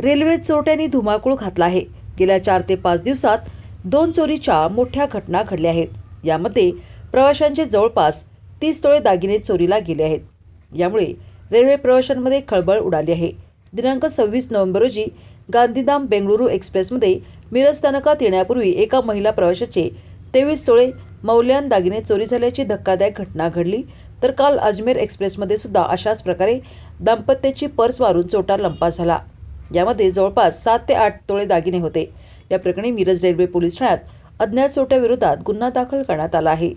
Railway चोरट्यांनी धुमाकूळ घातला आहे. गेल्या चार ते पाच दिवसात दोन चोरीच्या मोठ्या घटना घडल्या आहेत. यामध्ये प्रवाशांचे जवळपास तीस तोळे दागिने चोरीला गेले आहेत. यामुळे रेल्वे प्रवाशांमध्ये खळबळ उडाली आहे. दिनांक सव्वीस नोव्हेंबर रोजी गांधीधाम बेंगळुरू एक्सप्रेसमध्ये मिरज स्थानकात येण्यापूर्वी एका महिला प्रवाशाचे तेवीस तोळे मौल्यान दागिने चोरी झाल्याची धक्कादायक घटना घडली. तर काल अजमेर एक्सप्रेसमध्ये सुद्धा अशाच प्रकारे दाम्पत्याची पर्स मारून चोटा लंपास झाला. यामध्ये जवळपास सात ते आठ तोळे दागिने होते. या प्रकरणी मिरज रेल्वे पोलीस ठाण्यात अज्ञात चोट्याविरोधात गुन्हा दाखल करण्यात आला आहे.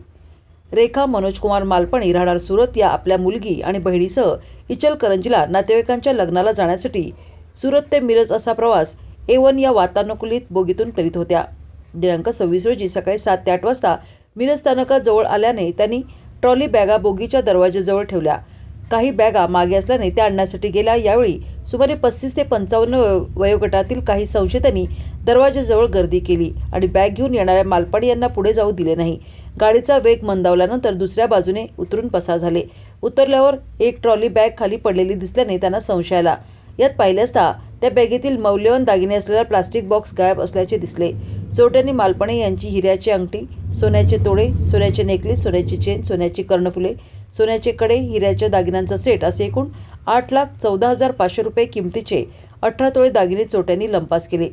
रेखा मनोजकुमार मालपणी राहणार सुरत या आपल्या मुलगी आणि बहिणीसह इचलकरंजीला नातेवाईकांच्या लग्नाला जाण्यासाठी सुरत ते मिरज असा प्रवास ए वन या वातानुकूलित बोगीतून करीत होत्या. दिनांक सव्वीस रोजी सकाळी सात ते आठ वाजता मिरज स्थानकाजवळ आल्याने त्यांनी ट्रॉली बॅगा बोगीच्या दरवाजाजवळ ठेवल्या. काही बॅगा मागे असल्याने त्या आणण्यासाठी गेल्या. यावेळी सुमारे पस्तीस ते पंचावन्न वयोगटातील काही संशयितांनी दरवाजाजवळ गर्दी केली आणि बॅग घेऊन येणाऱ्या मालपाडी यांना पुढे जाऊ दिले नाही. गाडीचा वेग मंदावल्यानंतर दुसऱ्या बाजूने उतरून पसार झाले. उतरल्यावर एक ट्रॉली बॅग खाली पडलेली दिसल्याने त्यांना संशय आला. यात पाहिले असता त्या बॅगेतील मौल्यवान दागिने असलेला प्लास्टिक बॉक्स गायब असल्याचे दिसले. चोरट्यांनी मालपणे यांची हिऱ्याची अंगठी सोन्याचे तोडे सोन्याचे नेकलेस सोन्याची चेन सोन्याची कर्णफुले सोन्याचे कडे हिऱ्याच्या दागिन्यांचा सेट असे एकूण आठ लाख चौदा हजार पाचशे रुपये किमतीचे अठरा तोळे दागिने चोरट्यांनी लंपास केले.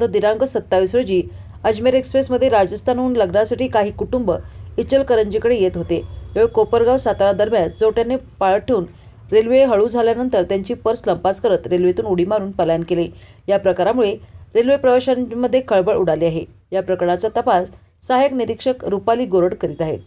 तर दिनांक सत्तावीस रोजी अजमेर एक्सप्रेसमध्ये राजस्थानहून लग्नासाठी काही कुटुंब इचलकरंजीकडे येत होते. वेळ कोपरगाव सातारा दरम्यान चोरट्याने पाळत ठेवून रेल्वे हळू झाल्यानंतर त्यांची पर्स लंपास करत रेल्वेतून उडी मारून पलायन केले. या प्रकारामुळे रेल्वे प्रवाशांमध्ये खळबळ उडाली आहे. या प्रकरणाचा तपास सहाय्यक निरीक्षक रुपाली गोरड करीत आहेत.